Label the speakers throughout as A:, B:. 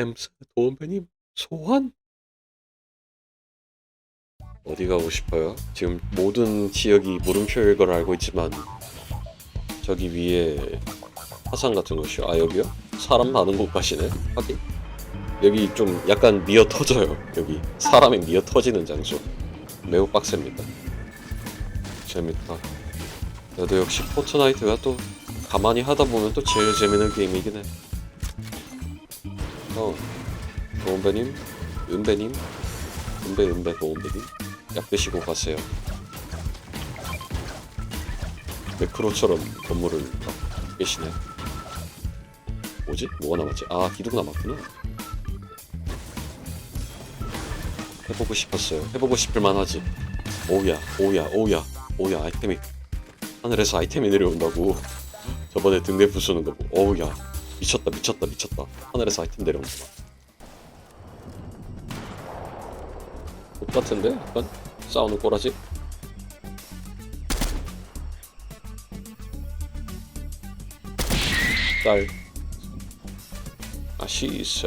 A: 햄스 도원배님 소환 어디 가고 싶어요? 지금 모든 지역이 물음표일 걸 알고 있지만 저기 위에 화산 같은 곳이요. 아 여기요? 사람 많은 곳 가시네. 하긴 여기 좀 약간 미어 터져요. 여기 사람이 미어 터지는 장소. 매우 빡셉니다. 재밌다. 그래도 역시 포트나이트가 또 가만히 하다 보면 또 제일 재밌는 게임이긴 해. 어, 도원배님, 은배님, 은배 은배 도원배님, 약 드시고 가세요. 매크로처럼 건물을 막 계시네. 뭐지? 뭐가 남았지? 아, 기둥 남았구나. 해보고 싶었어요. 해보고 싶을만 하지. 오우야, 오우야, 오우야, 오우야, 아이템이. 하늘에서 아이템이 내려온다고. 저번에 등대 부수는 거 보고, 어우야, 미쳤다, 미쳤다, 미쳤다. 하늘에서 아이템 내려온다. 똑같은데? 약간? 싸우는 꼬라지? 딸. 아시스.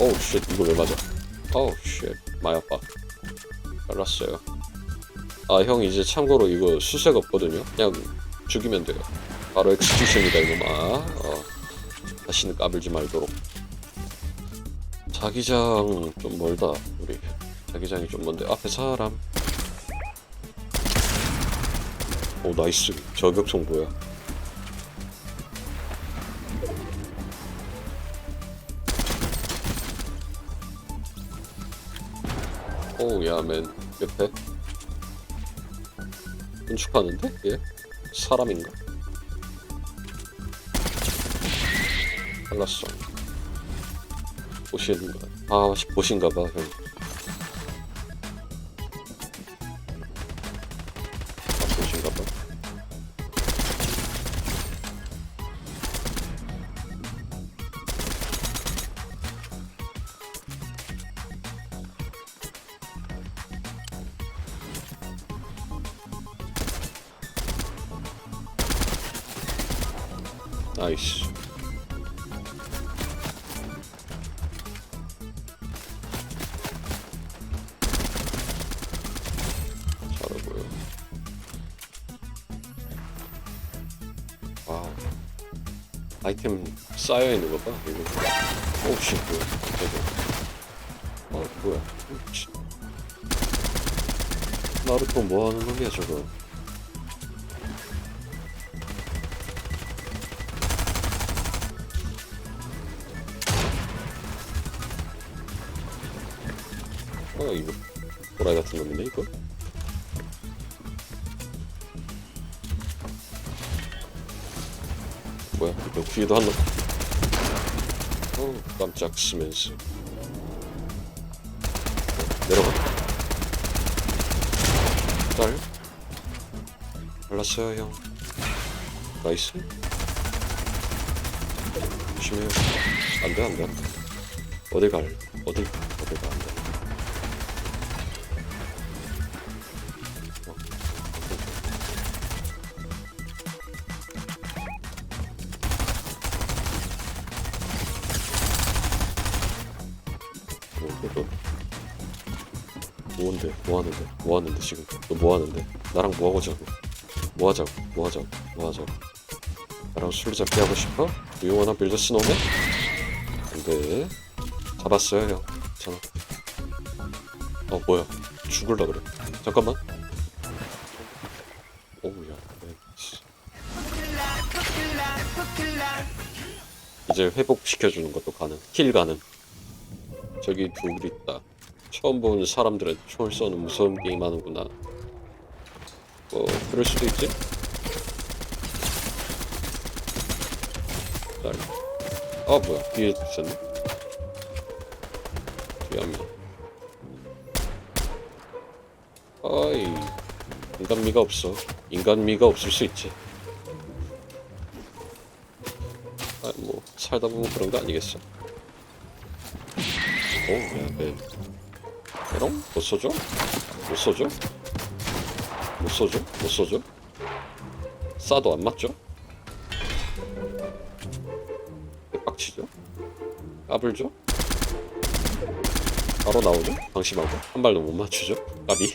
A: 오우 쉣 이거 왜 맞아 오우 쉣 많이 아파 잘랐어요. 아 형 이제 참고로 이거 수색 없거든요? 그냥 죽이면 돼요. 바로 엑스큐션이다 이놈아. 어. 다시는 까불지 말도록. 자기장 좀 멀다 우리. 자기장이 좀 먼데. 앞에 사람. 오 나이스. 저격총 뭐야 오우 야맨 옆에 건축하는데? 얘? 사람인가? 잘랐어 보시는가? 아 보신가 봐 형 나이스 잘하고요 와우 아이템 쌓여있는 거봐 이거. 오씨 뭐야? 이거 어 뭐야? 씨. 나루토 뭐하는 놈이야 저거 어 이거? 호라이 같은 놈이네 이거? 뭐야 이거 뒤에도 한 놈. 어 깜짝 스면스 내려가. 딸. 잘랐어요 형. 나이스. 조심해요. 안돼 안돼 어디 갈 어디 어디 가 안돼 뭐, 너, 너, 뭔데? 뭐 하는데? 뭐 하는데 지금? 너 뭐 하는데? 나랑 뭐 하고 자고? 뭐 하자고? 뭐 하자고? 뭐 하자고? 나랑 술잡기 하고 싶어? Build a snowman? 안돼. 잡았어요 형. 괜찮아. 어 뭐야? 죽을라 그래. 잠깐만. 오우야. 이제 회복시켜주는 것도 가능. 킬 가능. 저기 둘 있다. 처음 보는 사람들은 총을 쏘는 무서운 게임 하는구나. 뭐 그럴 수도 있지. 날. 아 뭐야 뒤에 있었네. 뒤에 한 명. 아이 인간미가 없어. 인간미가 없을 수 있지. 아뭐 살다 보면 그런 거 아니겠어. 오, 야, 네. 그럼 못 써줘? 못 써줘? 못 쏘죠? 못 쏘죠? 쏴도 안 맞죠? 빡치죠? 까불죠? 바로 나오죠? 방심하고 한 발도 못 맞추죠? 까비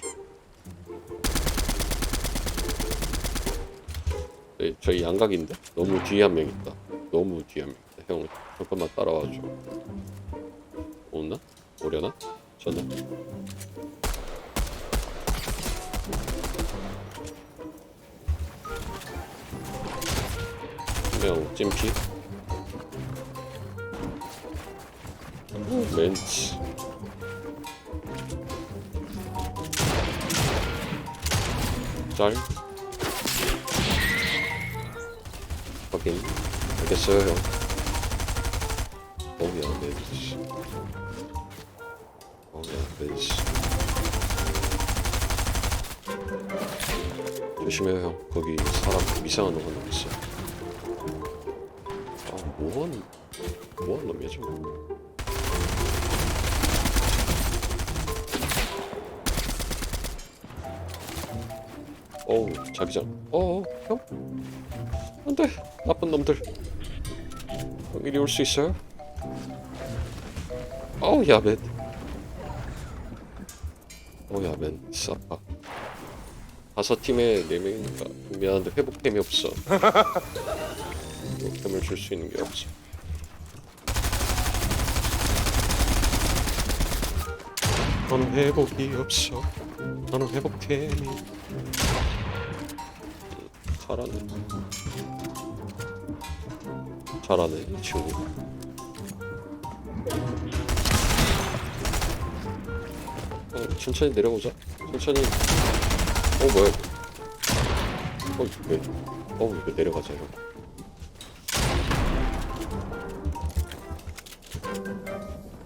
A: 네, 저희 양각인데? 너무 뒤에 한 명 있다 너무 뒤에 한 명 있다 형 잠깐만 따라와줘 오나? 오려나? 저는? 그냥 찜피? 멘치. 짤. 확인. 알겠어요 형. 어우야 멘 멘치 조심해요 형. 거기 사람 이상한 놈은 있어. 아 뭐한 뭐한 놈이야 저거 어우 자기장. 어어 형? 안돼. 나쁜 놈들. 형 이리 올 수 있어요? 어우 야맨 어우 야맨 싸파 다섯 팀에 네 명이니까 미안한데 회복템이 없어. 회복템을 줄 수 있는 게 없어 너는 회복이 없어. 너는 회복템이 잘하네. 잘하네 이 친구 어, 천천히 내려오자 천천히 어 뭐야 어 왜? 어 왜 내려가자 형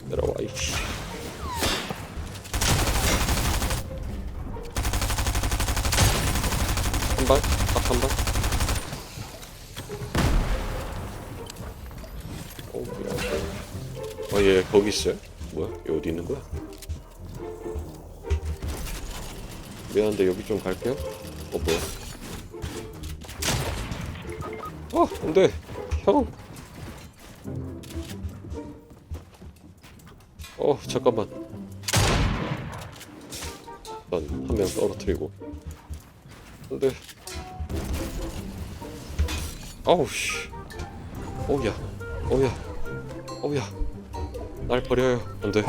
A: 내려와 이씨 한 발? 딱 한 발? 어 뭐야 어 얘 거기 있어요? 뭐야 얘 어디 있는 거야? 미안한데 여기 좀 갈게요 어 뭐야 어 안돼 형 어, 잠깐만. 일단 한명 떨어뜨리고. 안 돼. 아우 씨. 어우야. 어우야. 어우야. 날 버려요. 안 돼.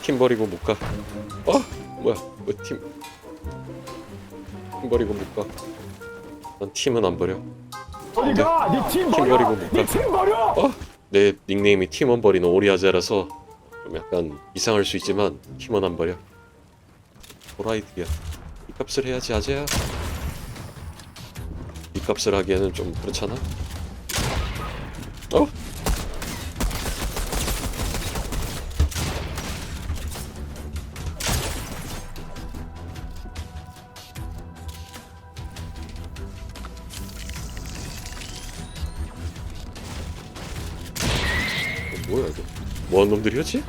A: 팀 버리고 못 가. 어? 뭐야? 왜 팀? 팀 버리고 못 가. 난 팀은 안 버려.
B: 어디가? 네팀
A: 팀
B: 버려!
A: 버리고 못 가.
B: 네팀 버려!
A: 어? 내 닉네임이 팀원 버리는 오리아자라서 좀 약간 이상할 수 있지만 팀원 안 버려. 도라이드야. 이 값을 해야지 아재야. 이 값을 하기에는 좀 그렇잖아. 어? 어, 뭐한 놈들이었지?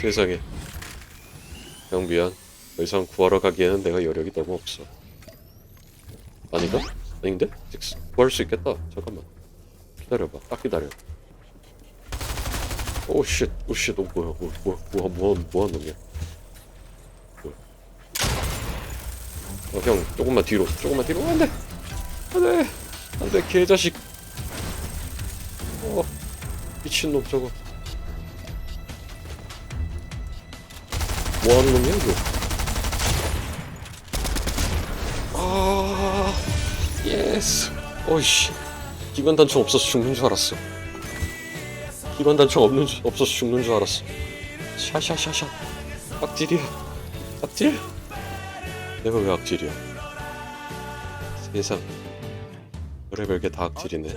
A: 세상에. 형 미안. 더 이상 구하러 가기에는 내가 여력이 너무 없어. 아닌가? 아닌데? 구할 수 있겠다. 잠깐만. 기다려봐. 딱 기다려. 오 쉣. 오 쉣. 오 뭐야? 뭐, 뭐, 뭐, 뭐, 뭐한 놈이야? 뭐야? 어, 형, 조금만 뒤로. 조금만 뒤로. 안 돼! 안 돼! 안 돼, 개자식. 어, 미친놈 저거. 뭐 하는 놈이야, 이거? 아, 예스. 어이씨. 기관 단총 없어서 죽는 줄 알았어. 기관 단총 없는 줄, 없어서 죽는 줄 알았어. 샤샤샤샤. 악질이야. 악질? 내가 왜 악질이야? 세상. 별의별 게 다 악질이네.